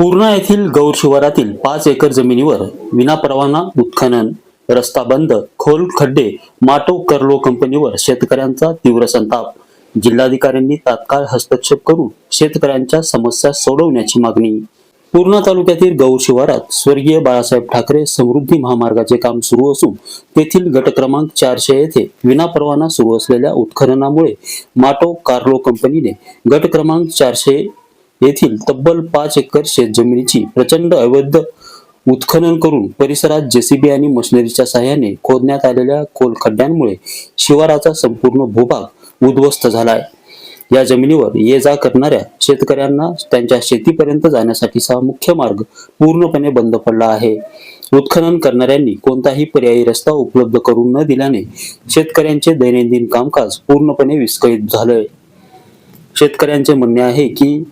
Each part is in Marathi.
पूर्णा येथील गौर शिवारातील पाच एकर जमिनीवर विनापरवाना उत्खनन रस्ता बंद खोल खड्डे माटो करलो कंपनीवर शेतकऱ्यांचा तीव्र संताप. जिल्हाधिकाऱ्यांनी तात्काळ हस्तक्षेप करून शेतकऱ्यांच्या समस्या सोडवण्याची मागणी. पूर्णा तालुक्यातील गौर शिवारात स्वर्गीय बाळासाहेब ठाकरे समृद्धी महामार्गाचे काम सुरू असून तेथील गट क्रमांक चारशे येथे विनापरवाना सुरू असलेल्या उत्खननामुळे माटो कार्लो कंपनीने गट क्रमांक चारशे येथील तब्बल पाच एकर शेतजमिनीची प्रचंड अवैध उत्खनन करून परिसरात जेसीबी आणि मशिनरीच्या सहाय्याने खोदण्यात आलेल्या खोल खड्ड्यांमुळे शिवाराचा संपूर्ण भूभाग उद्ध्वस्त झालाय या जमिनीवर ये जा करणाऱ्या शेतकऱ्यांना त्यांच्या शेतीपर्यंत जाण्यासाठीचा मुख्य मार्ग पूर्णपणे बंद पडला आहे. उत्खनन करणाऱ्यांनी कोणताही पर्यायी रस्ता उपलब्ध करून न दिल्याने शेतकऱ्यांचे दैनंदिन कामकाज पूर्णपणे विस्कळीत झालंय. शेतकऱ्यांचे म्हणणे आहे की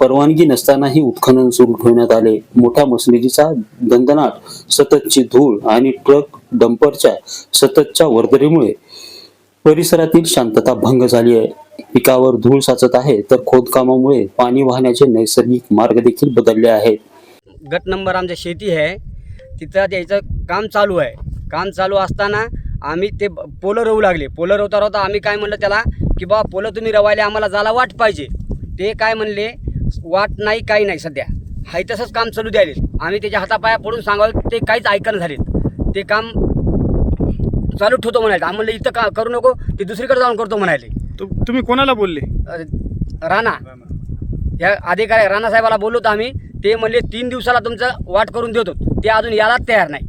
परवानगी नसतानाही उत्खनन सुरू ठेवण्यात आले. मोठ्या मशिनरीचा दंदनाट सततची धूळ आणि ट्रक डंपरच्या सततच्या वर्दळीमुळे परिसरातील शांतता भंग झाली आहे. पिकावर धूळ साचत आहे तर खोदकामामुळे पाणी वाहण्याचे नैसर्गिक मार्ग देखील बदलले आहेत. गट नंबर आमच्या शेती आहे. तिथं त्याचं काम चालू आहे. काम चालू असताना आम्ही ते पोलं रवू लागले. पोलं रवता रवता आम्ही काय म्हणलं त्याला की बा पोलं तुम्ही रवायला आम्हाला जायला वाट पाहिजे. ते काय म्हणले वाट नाही काही नाही सध्या. हाय तसंच काम चालू द्यायले आम्ही त्याच्या हातापाया पडून सांगावं ते काहीच ऐकणं झालेत. ते काम चालू ठेवतो म्हणाले. आम्ही म्हणलं इथं का करू नको ते दुसरीकडे जाऊन करतो म्हणाले. तु- तुम्ही कोणाला बोलले? राणा. या अधिकारी राणासाहेबाला बोललो होतो आम्ही. ते म्हणले तीन दिवसाला तुमचं वाट करून देतो ते अजून यायलाच तयार नाही.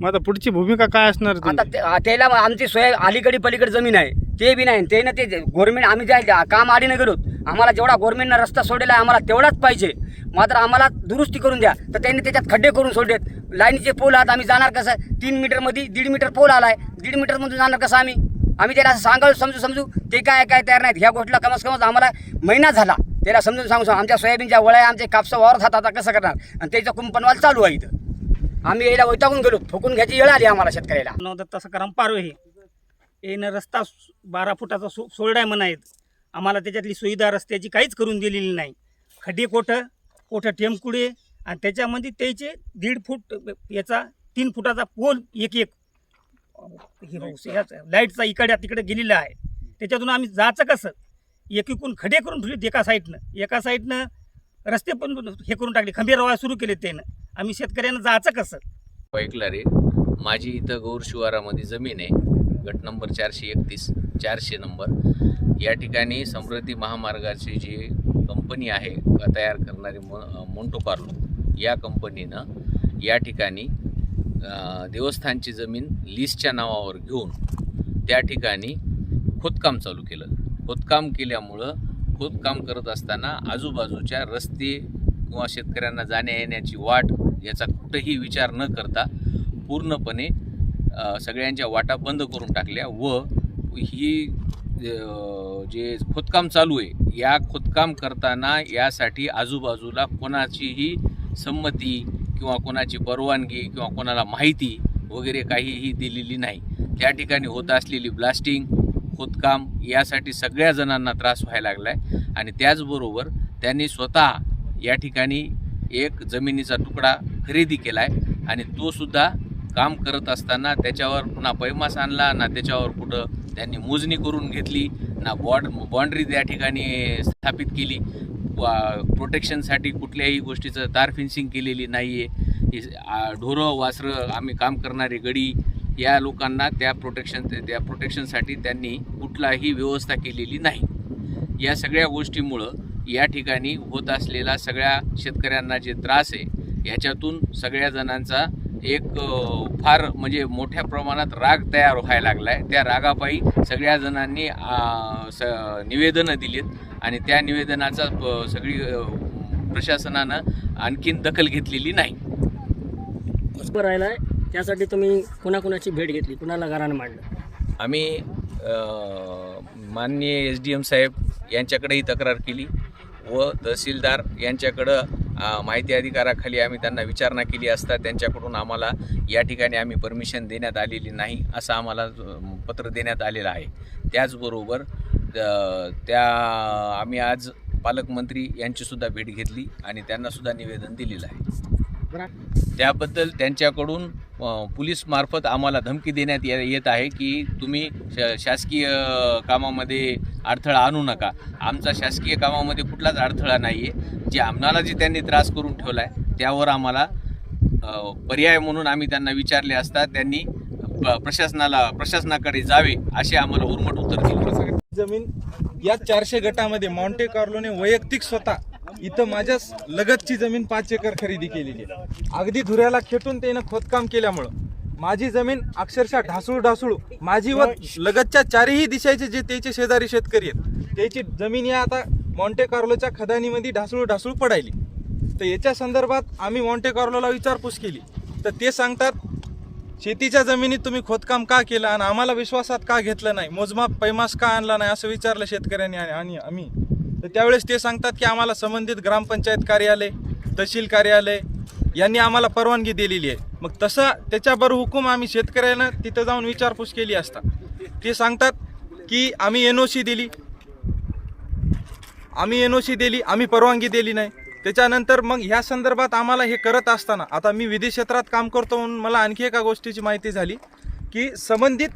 मग आता पुढची भूमिका काय असणार आता? ते- त्याला आमची सोय अलीकडे पलीकडे जमीन आहे. ते बी नाही ते ना ते गोरमेंट आम्ही जाय काम आडीनं गेलो आम्हाला जेवढा गोरमेंटनं रस्ता सोडलेला आहे आम्हाला तेवढाच पाहिजे. मात्र आम्हाला दुरुस्ती करून द्या. तर त्यांनी त्याच्यात खड्डे करून सोडलेत. लाईनीचे पोल आहात आम्ही जाणार कसं? तीन मीटरमध्ये दीड मीटर पोल आला आहे दीड मीटरमधून जाणार कसं आम्ही? आम्ही त्याला असं सांगाल समजू समजू ते काय काय तयार नाहीत. ह्या गोष्टीला कमस कमस आम्हाला महिना झाला. त्याला समजून सांगू सांग आमच्या सोयाबीनच्या वळ्या आमचे कापसा वावरत हात आता कसं करणार? आणि त्याचं कुंपणवाल चालू आहे इथं. आम्ही यायला वैतागून गेलो. फुकून घ्यायची वेळ आली आम्हाला शेतकऱ्याला. तसं करा पारवे हे. येणं रस्ता बारा फुटाचा सो सोरडाय म्हणायत आम्हाला त्याच्यातली सुविधा रस्त्याची काहीच करून दिलेली नाही. खड्डे कोठं? कोठं टेमकुडे? आणि त्याच्यामध्ये त्याचे दीड फूट याचा तीन फुटाचा पोल एक एक लाईटचा इकडे तिकडे गेलेला आहे. त्याच्यातून आम्ही जायचं कसं? एक एकूण खडे करून ठेवलेत एका साईडनं. एका साईडनं रस्ते पण हे करून टाकले. खंबे रवाय सुरू केले त्यानं. आम्ही शेतकऱ्यांना जायचं कसं? ऐकला रे माझी इथं गौर शिवारामध्ये जमीन आहे. गट नंबर चारशे एकतीस चारशे नंबर. या ठिकाणी समृद्धी महामार्गाची जी कंपनी आहे तयार करणारी मो मोंटो कार्लो या कंपनीनं या ठिकाणी देवस्थानची जमीन लीजच्या नावावर घेऊन त्या ठिकाणी खोदकाम चालू केलं. खोदकाम केल्यामुळं खोदकाम करत असताना आजूबाजूच्या रस्ते किंवा शेतकऱ्यांना जाण्या येण्याची वाट याचा कुठंही विचार न करता पूर्णपणे सगळ्यांच्या वाटा बंद करून टाकल्या व ही जे खोदकाम चालू आहे या खोदकाम करताना यासाठी आजूबाजूला कोणाचीही संमती किंवा कोणाची परवानगी किंवा कोणाला माहिती वगैरे काहीही दिलेली नाही. त्या ठिकाणी होत असलेली ब्लास्टिंग खोदकाम यासाठी सगळ्या जणांना त्रास व्हायला लागला आहे आणि त्याचबरोबर त्यांनी स्वतः या ठिकाणी एक जमिनीचा तुकडा खरेदी केला आहे आणि तोसुद्धा काम करत असताना त्याच्यावर ना पैमास आणला ना त्याच्यावर कुठं त्यांनी मोजणी करून घेतली ना बॉड बाँड्री त्या ठिकाणी स्थापित केली. प्रोटेक्शनसाठी कुठल्याही गोष्टीचं तार फेन्सिंग केलेली नाही आहे ढोरं वासरं आम्ही काम करणारी गडी या लोकांना त्या प्रोटेक्शन त्या प्रोटेक्शनसाठी त्यांनी कुठलाही व्यवस्था केलेली नाही. या सगळ्या गोष्टीमुळं या ठिकाणी होत असलेला सगळ्या शेतकऱ्यांना जे त्रास आहे याच्यातून सगळ्या जणांचा एक फार म्हणजे मोठ्या प्रमाणात राग तयार व्हायला लागला आहे त्या रागापायी सगळ्या जणांनी स निवेदनं दिलीत आणि त्या निवेदनाचा प- सगळी प्रशासनानं आणखीन दखल घेतलेली नाही. राहिला आहे त्यासाठी तुम्ही कुणाकुणाची भेट घेतली? कुणाला घरानं मांडलं? आम्ही माननीय एस डी एम साहेब यांच्याकडेही तक्रार केली व तहसीलदार यांच्याकडं माहिती अधिकाराखाली आम्ही त्यांना विचारणा केली असता त्यांच्याकडून आम्हाला या ठिकाणी आम्ही परमिशन देण्यात आलेली नाही असं आम्हाला पत्र देण्यात आलेलं आहे. त्याचबरोबर त्या आम्ही आज पालकमंत्री यांचीसुद्धा भेट घेतली आणि त्यांनासुद्धा निवेदन दिलेलं आहे. त्याबद्दल त्यांच्याकडून पोलीसमार्फत आम्हाला धमकी देण्यात ये- येत आहे की तुम्ही श शासकीय कामामध्ये अडथळा आणू नका. आमचा शासकीय कामामध्ये कुठलाच अडथळा नाही आहे जे आम्हाला जे त्यांनी त्रास करून ठेवला आहे त्यावर आम्हाला पर्याय म्हणून आम्ही त्यांना विचारले असता त्यांनी प्रशासनाला प्रशासनाकडे जावे असे आम्हाला उर्मट उत्तर दिले. जमीन या चारशे गटामध्ये मॉन्टे कार्लोने वैयक्तिक स्वतः इथं माझ्याच लगतची जमीन पाच एकर खरेदी केलेली आहे. अगदी धुऱ्याला खेटून त्यानं खोदकाम केल्यामुळं माझी जमीन अक्षरशः ढासूळ ढासूळ माझी व लगतच्या चारही दिशाचे जे त्याचे शेजारी शेतकरी आहेत त्याची जमीन या आता मॉन्टे कार्लोच्या खदानीमध्ये ढासळू ढासळू पडायली. तर याच्या संदर्भात आम्ही मॉन्टे कार्लोला विचारपूस केली. तर ते सांगतात शेतीच्या जमिनीत तुम्ही खोदकाम का केलं आणि आम्हाला विश्वासात का घेतलं नाही? मोजमाप पैमास का आणला नाही? असं विचारलं शेतकऱ्यांनी आणि आणि आम्ही. तर त्यावेळेस ते सांगतात की आम्हाला संबंधित ग्रामपंचायत कार्यालय तहसील कार्यालय यांनी आम्हाला परवानगी दिलेली आहे. मग तसं त्याच्याबरोबर हुकूम आम्ही शेतकऱ्यांना तिथं जाऊन विचारपूस केली असता. ते सांगतात की आम्ही एन ओ सी दिली. आम्ही एन ओ सी दिली आम्ही परवानगी दिली नाही. त्याच्यानंतर मग ह्या संदर्भात आम्हाला हे करत असताना आता मी विधी क्षेत्रात काम करतो म्हणून मला आणखी एका गोष्टीची माहिती झाली की संबंधित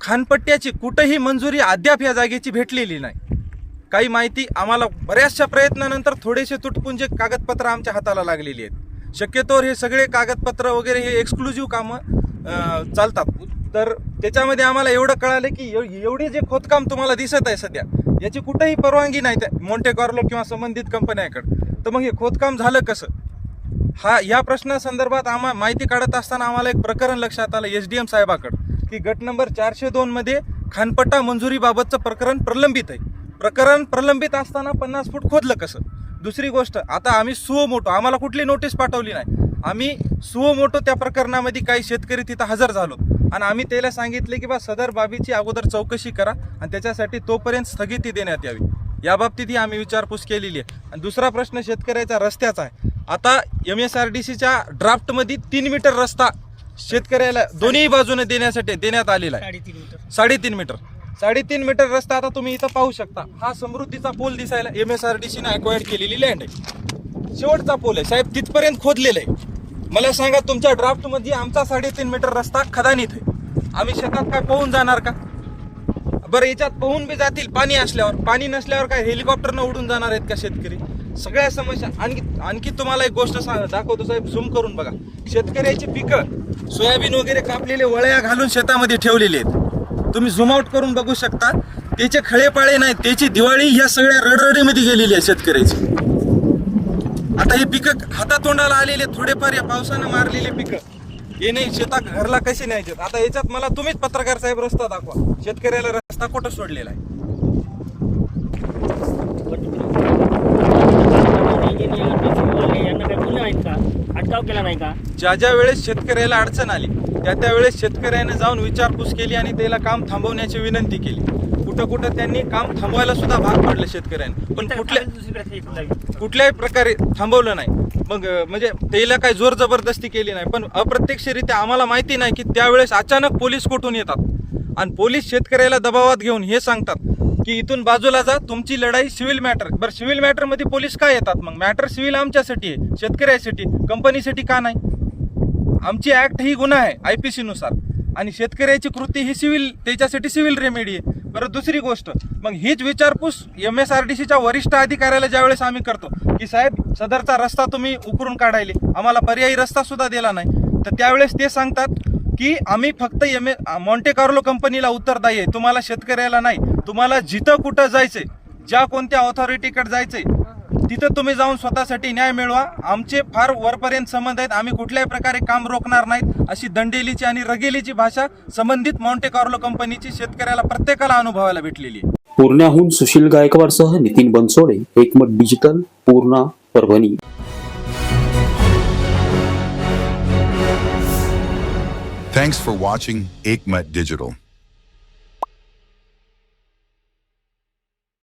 खानपट्ट्याची कुठंही मंजुरी अद्याप या जागेची भेटलेली नाही. काही माहिती आम्हाला बऱ्याचशा प्रयत्नानंतर थोडेसे तुटपुंजे कागदपत्र आमच्या हाताला लागलेली आहेत. शक्यतोवर हे सगळे कागदपत्र वगैरे हे एक्सक्लुझिव्ह कामं चालतात. तर त्याच्यामध्ये आम्हाला एवढं कळालं की एवढी एवढे जे खोदकाम तुम्हाला दिसत आहे सध्या याची कुठेही परवानगी नाही त्या मोंटे कार्लो किंवा संबंधित कंपन्याकडे. तर मग हे खोदकाम झालं कसं? हा या प्रश्नासंदर्भात आम्हा माहिती काढत असताना आम्हाला एक प्रकरण लक्षात आलं एस डी एम साहेबाकडं की गट नंबर चारशे दोनमध्ये खानपट्टा मंजुरीबाबतचं प्रकरण प्रलंबित आहे. प्रकरण प्रलंबित असताना पन्नास फूट खोदलं कसं? दुसरी गोष्ट आता आम्ही सुओ मोटो आम्हाला कुठली नोटीस पाठवली नाही. आम्ही सुओ मोटो त्या प्रकरणामध्ये काही शेतकरी तिथं हजर झालो. आणि आम्ही त्याला सांगितले की बा सदर बाबीची अगोदर चौकशी करा आणि त्याच्यासाठी तोपर्यंत स्थगिती देण्यात यावी. या बाबतीतही आम्ही विचारपूस केलेली आहे. आणि दुसरा प्रश्न शेतकऱ्याचा रस्त्याचा आहे. आता एम एस आर डी सीच्या ड्राफ्टमध्ये तीन मीटर रस्ता शेतकऱ्याला दोन्ही बाजूने देण्यासाठी देण्यात आलेला आहे. साडेतीन मीटर. साडेतीन मीटर. रस्ता आता तुम्ही इथं पाहू शकता. हा समृद्धीचा पोल दिसायला एम एस आर डी सीने अक्वायर्ड केलेली लँड आहे. शेवटचा पोल आहे. साहेब तिथपर्यंत खोदलेलं आहे. मला सांगा तुमच्या ड्राफ्टमध्ये आमचा साडेतीन मीटर रस्ता खदानीत आहे. आम्ही शेतात काय पोहून जाणार का? बरं याच्यात पोहून बी जातील पाणी असल्यावर. पाणी नसल्यावर काय हेलिकॉप्टरनं उडून जाणार आहेत का शेतकरी? सगळ्या समस्या आणखी आणखी तुम्हाला एक गोष्ट सांग दाखवतो साहेब झूम करून बघा. शेतकऱ्याची पिकं सोयाबीन वगैरे कापलेले वळ्या घालून शेतामध्ये ठेवलेले आहेत. तुम्ही झूम आउट करून बघू शकता. त्याचे खळेपाळे नाहीत. त्याची दिवाळी ह्या सगळ्या रडरडीमध्ये गेलेली आहे शेतकऱ्याची. आता हे पिकं हातातोंडाला आलेले थोडेफार या पावसानं मारलेले पिकं. हे नाही शेतात घरला कसे न्यायचे? आता याच्यात मला तुम्हीच पत्रकार साहेब रस्ता दाखवा. शेतकऱ्याला रस्ता कुठं सोडलेला आहे? अटकाव केला नाही का ज्या ज्या वेळेस शेतकऱ्याला अडचण आली त्या त्या वेळेस शेतकऱ्याने जाऊन विचारपूस केली आणि त्याला काम थांबवण्याची विनंती केली. कुठं कुठं त्यांनी काम थांबवायला सुद्धा भाग पाडलं शेतकऱ्याने. पण कुठल्या. कुठल्याही प्रकारे थांबवलं नाही. मग म्हणजे त्याला काही जोर जबरदस्ती केली नाही. पण अप्रत्यक्षरित्या आम्हाला माहिती नाही की त्यावेळेस अचानक पोलीस कुठून येतात. आणि पोलीस शेतकऱ्याला दबावात घेऊन हे सांगतात की इथून बाजूला जा तुमची लढाई सिव्हिल मॅटर. बरं सिव्हिल मॅटरमध्ये पोलीस काय येतात मग? मॅटर सिव्हिल आमच्यासाठी आहे शेतकऱ्यासाठी कंपनीसाठी का नाही? आमची ऍक्ट ही गुन्हा आहे आय पी नुसार. आणि शेतकऱ्याची कृती ही सिव्हिल त्याच्यासाठी सिव्हिल रेमेडी आहे. बरं दुसरी गोष्ट मग हीच विचारपूस एम एस आर डी सीच्या वरिष्ठ अधिकाऱ्याला ज्यावेळेस आम्ही करतो की साहेब सदरचा रस्ता तुम्ही उकरून काढायले आम्हाला पर्यायी रस्ता सुद्धा दिला नाही. तर त्यावेळेस ते सांगतात की आम्ही फक्त एम ए मॉन्टे कार्लो कंपनीला उत्तरदायी आहे तुम्हाला शेतकऱ्याला नाही तुम्हाला जिथं कुठं जायचंय ज्या कोणत्या ऑथॉरिटीकडे जायचंय तिथं तुम्ही जाऊन स्वतःसाठी न्याय मिळवा. आमचे फार वरपर्यंत संबंध आहेत. आम्ही कुठल्याही प्रकारे काम रोखणार नाहीत. अशी दंडेलीची आणि रगेलीची भाषा संबंधित मॉन्टे कार्लो कंपनीची शेतकऱ्याला प्रत्येकाला अनुभवायला भेटलेली आहे. पूर्ण्याहून Sushil गायकवाडसह Nitin Bansode Ekmat digital Purna Parbhani. Thanks for watching Aikmat Digital.